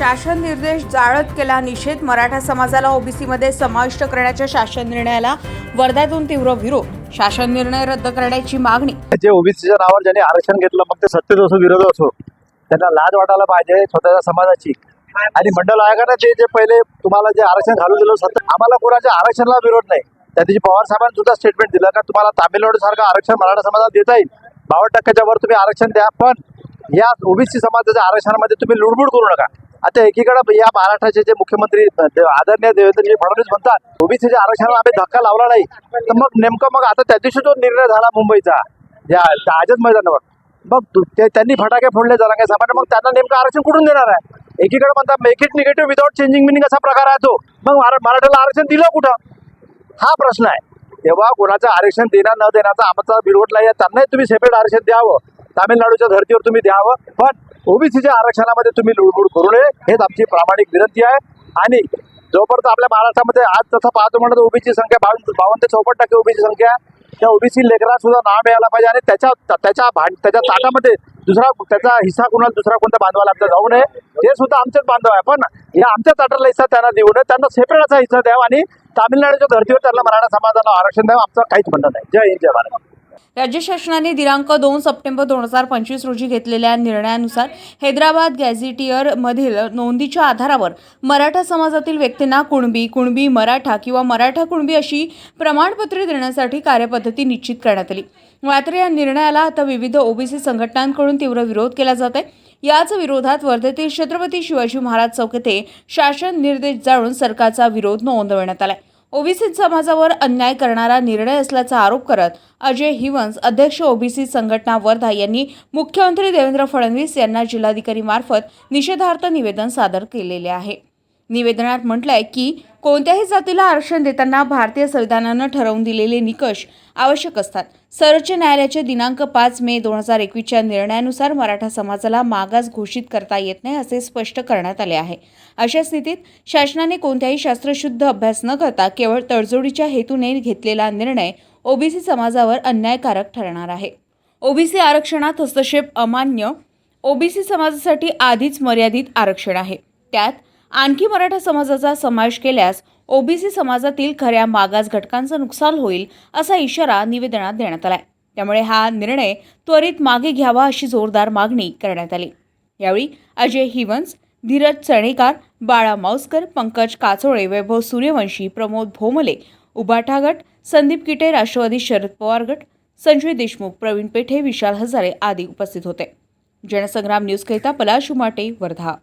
शासन निर्देश जाळत केला निषेध. मराठा समाजाला ओबीसीमध्ये समाविष्ट करण्याच्या शासन निर्णयाला वर्ध्यातून तीव्र विरोध. शासन निर्णय रद्द करण्याची मागणी. जे ओबीसीच्या नावावर ज्यांनी आरक्षण घेतलं मग ते सत्तेत असो विरोध असो त्यांना लाज वाटायला पाहिजे स्वतःच्या समाजाची. आणि मंडळ आयोगाने जे जे पहिले तुम्हाला जे आरक्षण घालून दिलं सत्य आम्हाला कोणाच्या आरक्षणाला विरोध नाही. त्या दिवशी पवार साहेबांनी सुद्धा स्टेटमेंट दिलं का तुम्हाला तामिळनाडू सारखं आरक्षण मराठा समाजाला देता येईल. बावन्न टक्क्याच्या वर तुम्ही आरक्षण द्या पण या ओबीसी समाजाच्या आरक्षणामध्ये तुम्ही लुडबुड करू नका. आता एकीकडे या महाराष्ट्राचे जे मुख्यमंत्री आदरणीय देवेंद्रजी फडणवीस म्हणतात ओबीसीच्या आरक्षणाला आम्ही धक्का लावला नाही. तर मग नेमकं मग आता त्या दिवशी जो निर्णय झाला मुंबईचा या आजच मैदानावर मग ते त्यांनी फटाके फोडले जरा काही सामान्य मग त्यांना नेमकं आरक्षण कुठून देणार आहे? एकीकडे म्हणतात make it negative without changing meaning असा प्रकार आहे तो. मग मराठ्याला आरक्षण दिलं कुठं? हा प्रश्न आहे. तेव्हा कोणाचं आरक्षण देणार न देण्याचा आमचा बिरवटला नाही आहे. त्यांनाही तुम्ही सेपरेट आरक्षण द्यावं. तामिळनाडूच्या धर्तीवर तुम्ही द्यावं. पण ओबीसीच्या आरक्षणामध्ये तुम्ही लुडबुड करू नये. हेच आमची प्रामाणिक विनंती आहे. आणि जोपर्यंत आपल्या महाराष्ट्रामध्ये आज तसं पाहतो म्हणलं ओबीची ओबीसी संख्या बावन्न बावन्न ते चौपन्न टक्के ओबीसी संख्या आहे. त्या ओबीसी लेकरा सुद्धा नाव मिळायला पाहिजे आणि त्याच्या त्याच्या भांड त्याच्या ताटामध्ये दुसरा त्याचा हिस्सा कुणाला दुसरा कोणत्या बांधवाला आपल्याला जाऊ नये. ते सुद्धा आमचेच बांधव आहे. पण या आमच्या ताटाला हिस्सा त्यांना देऊ नये. त्यांना सेपरेट असा हिस्सा द्यावा आणि तामिळनाडूच्या धर्तीवर त्यांना मराठा समाजाला आरक्षण द्यावं. आमचं काहीच म्हणणं नाही. जय हिंद जय भारत. राज्य शासनाने दिनांक दोन सप्टेंबर दोन हजार पंचवीस रोजी घेतलेल्या निर्णयानुसार हैदराबाद गॅझेटियर मधील नोंदीच्या आधारावर मराठा समाजातील व्यक्तींना कुणबी कुणबी मराठा किंवा मराठा कुणबी अशी प्रमाणपत्रे देण्यासाठी कार्यपद्धती निश्चित करण्यात आली. मात्र या निर्णयाला आता विविध ओबीसी संघटनांकडून तीव्र विरोध केला जात आहे. याच विरोधात वर्धेतील छत्रपती शिवाजी महाराज चौक येथे शासन निर्देश जाळून सरकारचा विरोध नोंदवण्यात आलाय. ओबीसी समाजावर अन्याय करणारा निर्णय असल्याचा आरोप करत अजय हिवंस अध्यक्ष ओबीसी संघटना वर्धा यांनी मुख्यमंत्री देवेंद्र फडणवीस यांना जिल्हाधिकारी मार्फत निषेधार्थ निवेदन सादर केलेले आहे. निवेदनात म्हटलंय की कोणत्याही जातीला आरक्षण देताना भारतीय संविधानानं ठरवून दिलेले निकष आवश्यक असतात. सर्वोच्च न्यायालयाच्या दिनांक पाच मे दोन हजार एकवीसच्या निर्णयानुसार मराठा समाजाला मागास घोषित करता येत नाही असे स्पष्ट करण्यात आले आहे. अशा स्थितीत शासनाने कोणत्याही शास्त्रशुद्ध अभ्यास न करता केवळ तडजोडीच्या हेतूने घेतलेला निर्णय ओबीसी समाजावर अन्यायकारक ठरणार आहे. ओबीसी आरक्षणात हस्तक्षेप अमान्य ओबीसी समाजासाठी आधीच मर्यादित आरक्षण आहे. त्यात आणखी मराठा समाजाचा समावेश केल्यास ओबीसी समाजातील खऱ्या मागास घटकांचं नुकसान होईल असा इशारा निवेदनात देण्यात आलाय. त्यामुळे हा निर्णय त्वरित मागे घ्यावा अशी जोरदार मागणी करण्यात आली. यावेळी अजय हिवंस धीरज चणेकार बाळा माऊसकर पंकज काचोळे वैभव सूर्यवंशी प्रमोद भोमले उबाठा गट संदीप किटे राष्ट्रवादी शरद पवार गट संजय देशमुख प्रवीण पेठे विशाल हजारे आदी उपस्थित होते. जनसंग्राम न्यूजकरिता पलाश उमाटे वर्धा.